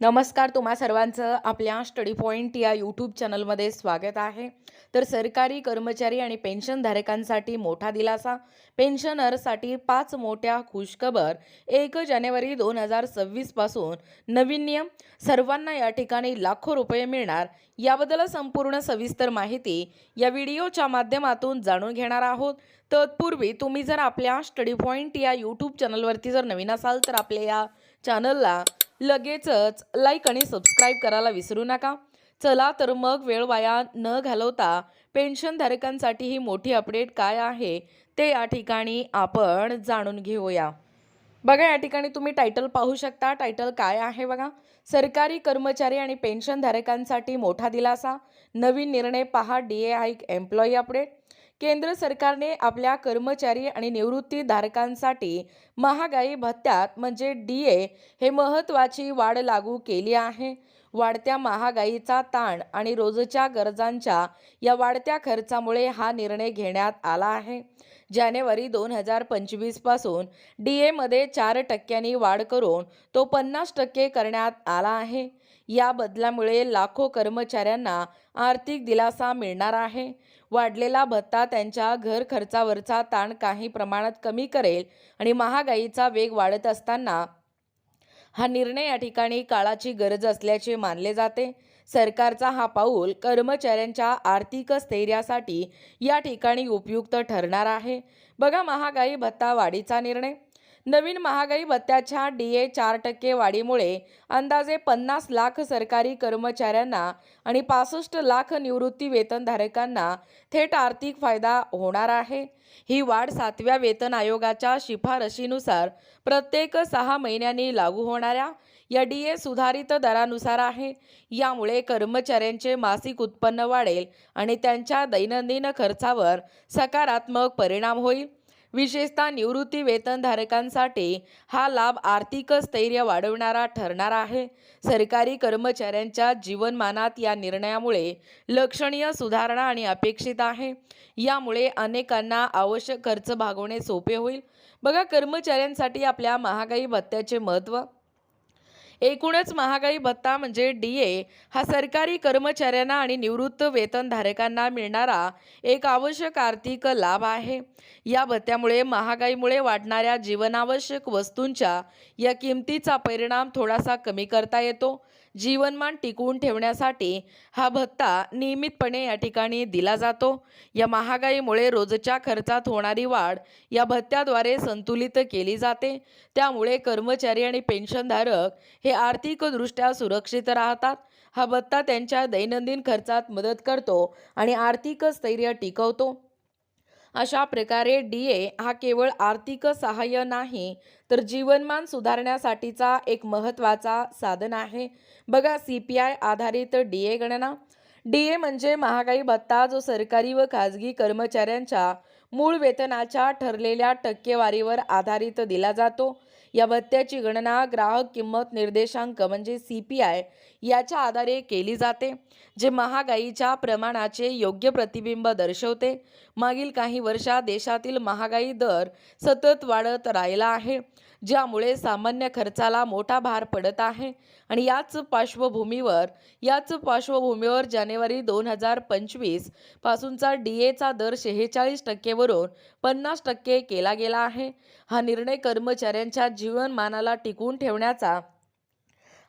नमस्कार तुम्हा सर्वांचं आपल्या स्टडी पॉईंट या यूट्यूब चॅनलमध्ये स्वागत आहे. तर सरकारी कर्मचारी आणि पेन्शनधारकांसाठी मोठा दिलासा. पेन्शनरसाठी पाच मोठ्या खुशखबर. एक जानेवारी दोन हजार सव्वीसपासून नवीन नियम. सर्वांना या ठिकाणी लाखो रुपये मिळणार. याबद्दल संपूर्ण सविस्तर माहिती या व्हिडिओच्या माध्यमातून जाणून घेणार आहोत. तत्पूर्वी तुम्ही जर आपल्या स्टडी पॉईंट या यूट्यूब चॅनलवरती जर नवीन असाल तर आपल्या या चॅनलला लगेचच लाईक आणि सबस्क्राईब करायला विसरू नका. चला तर मग वेळ वाया न घालवता पेन्शनधारकांसाठी ही मोठी अपडेट काय आहे ते या ठिकाणी आपण जाणून घेऊया. बघा या ठिकाणी तुम्ही टायटल पाहू शकता. टायटल काय आहे बघा? सरकारी कर्मचारी आणि पेन्शनधारकांसाठी मोठा दिलासा. नवीन निर्णय पहा D A I employee update. केंद्र सरकारने आपल्या कर्मचारी आणि निवृत्तीधारकांसाठी महागाई भत्त्यात म्हणजे डी ए हे महत्त्वाची वाढ लागू केली आहे. वाढत्या महागाईचा ताण आणि रोजच्या गरजांच्या या वाढत्या खर्चामुळे हा निर्णय घेण्यात आला आहे. जानेवारी दोन हजार पंचवीसपासून डी एमध्ये चार टक्क्यांनी वाढ करून तो पन्नास टक्के करण्यात आला आहे. या बदलामुळे लाखो कर्मचाऱ्यांना आर्थिक दिलासा मिळणार आहे. वाढलेला भत्ता त्यांच्या घर खर्चावरचा ताण काही प्रमाणात कमी करेल आणि महागाईचा वेग वाढत असताना हा निर्णय या ठिकाणी काळाची गरज असल्याचे मानले जाते. सरकारचा हा पाऊल कर्मचाऱ्यांच्या आर्थिक स्थैर्यासाठी या ठिकाणी उपयुक्त ठरणार आहे. बघा महागाई भत्ता वाढीचा निर्णय. नवीन महागाई भत्त्याच्या डी ए चार टक्के वाढीमुळे अंदाजे पन्नास लाख सरकारी कर्मचाऱ्यांना आणि पासष्ट लाख निवृत्ती वेतनधारकांना थेट आर्थिक फायदा होणार आहे. ही वाढ सातव्या वेतन आयोगाच्या शिफारशीनुसार प्रत्येक सहा महिन्यांनी लागू होणाऱ्या या डी ए सुधारित दरानुसार आहे. यामुळे कर्मचाऱ्यांचे मासिक उत्पन्न वाढेल आणि त्यांच्या दैनंदिन खर्चावर सकारात्मक परिणाम होईल. विशेषतः निवृत्ती वेतनधारकांसाठी हा लाभ आर्थिक स्थैर्य वाढवणारा ठरणार आहे. सरकारी कर्मचाऱ्यांच्या जीवनमानात या निर्णयामुळे लक्षणीय सुधारणा आणि अपेक्षित आहे. यामुळे अनेकांना आवश्यक खर्च भागवणे सोपे होईल. बघा कर्मचाऱ्यांसाठी आपल्या महागाई भत्त्याचे महत्त्व एकूणच महागाई भत्ता म्हणजे डी ए हा सरकारी कर्मचाऱ्यांना आणि निवृत्त वेतनधारकांना मिळणारा एक आवश्यक आर्थिक लाभ आहे. या भत्त्यामुळे महागाईमुळे वाढणाऱ्या जीवनावश्यक वस्तूंच्या या किमतीचा परिणाम थोडासा कमी करता येतो. जीवनमान टिकवून ठेवण्यासाठी हा भत्ता नियमितपणे या ठिकाणी दिला जातो. या महागाईमुळे रोजच्या खर्चात होणारी वाढ या भत्त्याद्वारे संतुलित केली जाते. त्यामुळे कर्मचारी आणि पेन्शनधारक हे आर्थिकदृष्ट्या सुरक्षित राहतात. हा भत्ता त्यांच्या दैनंदिन खर्चात मदत करतो आणि आर्थिक स्थैर्य टिकवतो. अशा प्रकारे डी ए हा केवळ आर्थिक सहाय्य नाही तर जीवनमान सुधारण्यासाठीचा एक महत्त्वाचा साधन आहे. बघा सी पी आय आधारित डी ए गणना. डी ए म्हणजे महागाई भत्ता जो सरकारी व खाजगी कर्मचाऱ्यांच्या मूळ वेतनाच्या ठरलेल्या टक्केवारीवर आधारित दिला जातो. या भत्त्याची गणना ग्राहक किंमत निर्देशांक म्हणजे सी पी आय याच्या आधारे केली जाते जे महागाईच्या प्रमाणाचे योग्य प्रतिबिंब दर्शवते. मागील काही वर्षात देशातील महागाई दर सतत वाढत राहिला आहे ज्यामुळे सामान्य खर्चाला मोठा भार पडत आहे. आणि याच पार्श्वभूमीवर याच पार्श्वभूमीवर जानेवारी दोन हजार पंचवीस पासूनचा डी एचा दर शेहेचाळीस करण्यावरून पन्नास टक्के केला गेला आहे. हा निर्णय कर्मचाऱ्यांच्या जीवनमानाला टिकवून ठेवण्याचा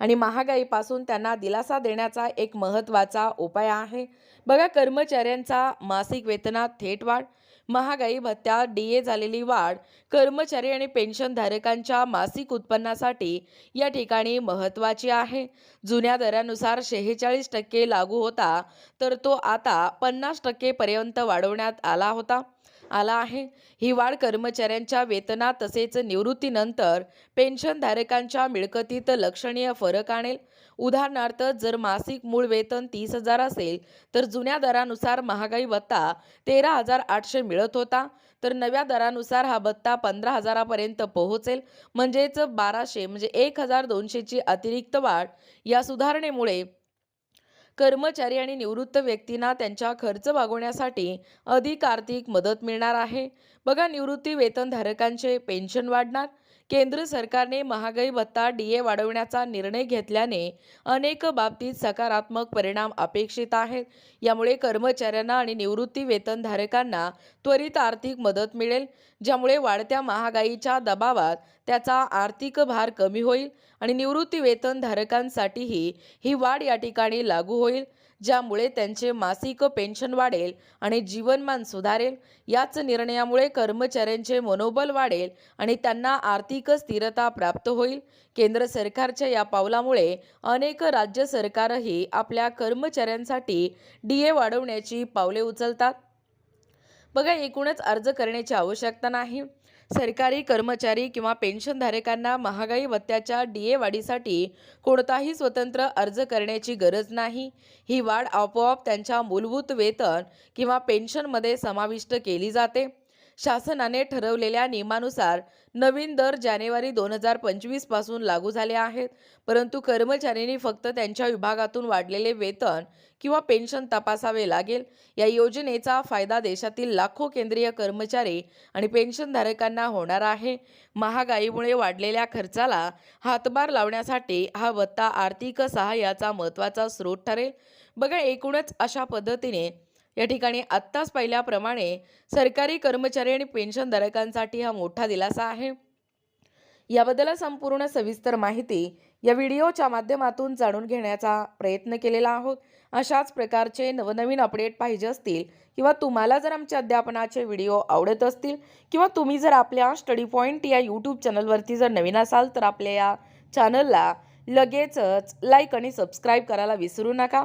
आणि महागाईपासून त्यांना दिलासा देण्याचा एक महत्त्वाचा उपाय आहे. बघा कर्मचाऱ्यांचा मासिक वेतनात थेट वाढ महागाई भत्त्यात डी ए झालेली वाढ कर्मचारी आणि पेन्शनधारकांच्या मासिक उत्पन्नासाठी या ठिकाणी महत्त्वाची आहे. जुन्या दरानुसार शेहेचाळीस टक्के लागू होता तर तो आता पन्नास टक्केपर्यंत वाढवण्यात आला होता. आला आहे. ही वाढ कर्मचाऱ्यांच्या वेतनात तसेच निवृत्तीनंतर पेन्शनधारकांच्या मिळकतीत लक्षणीय फरक आणेल. उदाहरणार्थ जर मासिक मूळ वेतन तीस हजार असेल तर जुन्या दरानुसार महागाई भत्ता तेरा हजार आठशे मिळत होता. तर नव्या दरानुसार हा भत्ता पंधरा हजारापर्यंत पोहोचेल. म्हणजेच बाराशे म्हणजे एक हजार दोनशेची अतिरिक्त वाढ या सुधारणेमुळे कर्मचारी आणि निवृत्त व्यक्तींना त्यांच्या खर्च भागवण्यासाठी अधिक आर्थिक मदत मिळणार आहे. बघा निवृत्ती वेतनधारकांचे पेन्शन वाढणार. केंद्र सरकारने महागाई भत्ता डी ए वाढवण्याचा निर्णय घेतल्याने अनेक बाबतीत सकारात्मक परिणाम अपेक्षित आहेत. यामुळे कर्मचाऱ्यांना आणि निवृत्ती वेतनधारकांना त्वरित आर्थिक मदत मिळेल ज्यामुळे वाढत्या महागाईच्या दबावात त्याचा आर्थिक भार कमी होईल आणि निवृत्ती वेतनधारकांसाठीही ही वाढ या ठिकाणी लागू होईल ज्यामुळे त्यांचे मासिक पेन्शन वाढेल आणि जीवनमान सुधारेल. याच निर्णयामुळे कर्मचाऱ्यांचे मनोबल वाढेल आणि त्यांना आर्थिक स्थिरता प्राप्त होईल. केंद्र सरकारच्या या पावलामुळे अनेक राज्य सरकारही आपल्या कर्मचाऱ्यांसाठी डीए वाढवण्याची पावले उचलतात. बघा एकूणच अर्ज करण्याची आवश्यकता नाही. सरकारी कर्मचारी किंवा पेन्शनधारकांना महागाई भत्त्याच्या डीए वाढीसाठी कोणताही स्वतंत्र अर्ज करण्याची गरज नाही. ही वाढ आपोआप त्यांच्या मूलभूत वेतन किंवा पेन्शनमध्ये समाविष्ट केली जाते. शासनाने ठरवलेल्या नियमानुसार नवीन दर जानेवारी दोन हजार पंचवीसपासून लागू झाले आहेत. परंतु कर्मचाऱ्यांनी फक्त त्यांच्या विभागातून वाढलेले वेतन किंवा पेन्शन तपासावे लागेल. या योजनेचा फायदा देशातील लाखो केंद्रीय कर्मचारी आणि पेन्शनधारकांना होणार आहे. महागाईमुळे वाढलेल्या खर्चाला हातभार लावण्यासाठी हा भत्ता आर्थिक सहाय्याचा महत्त्वाचा स्रोत ठरेल. बघा एकूणच अशा पद्धतीने या ठिकाणी आत्ताच पाहिल्याप्रमाणे सरकारी कर्मचारी आणि पेन्शनधारकांसाठी हा मोठा दिलासा आहे. याबद्दल संपूर्ण सविस्तर माहिती या व्हिडिओच्या माध्यमातून जाणून घेण्याचा प्रयत्न केलेला आहोत. अशाच प्रकारचे नवनवीन अपडेट पाहिजे असतील किंवा तुम्हाला जर आमच्या अध्यापनाचे व्हिडिओ आवडत असतील किंवा तुम्ही जर आपल्या स्टडी पॉईंट या यूट्यूब चॅनलवरती जर नवीन असाल तर आपल्या या चॅनलला लगेचच लाईक आणि सबस्क्राईब करायला विसरू नका.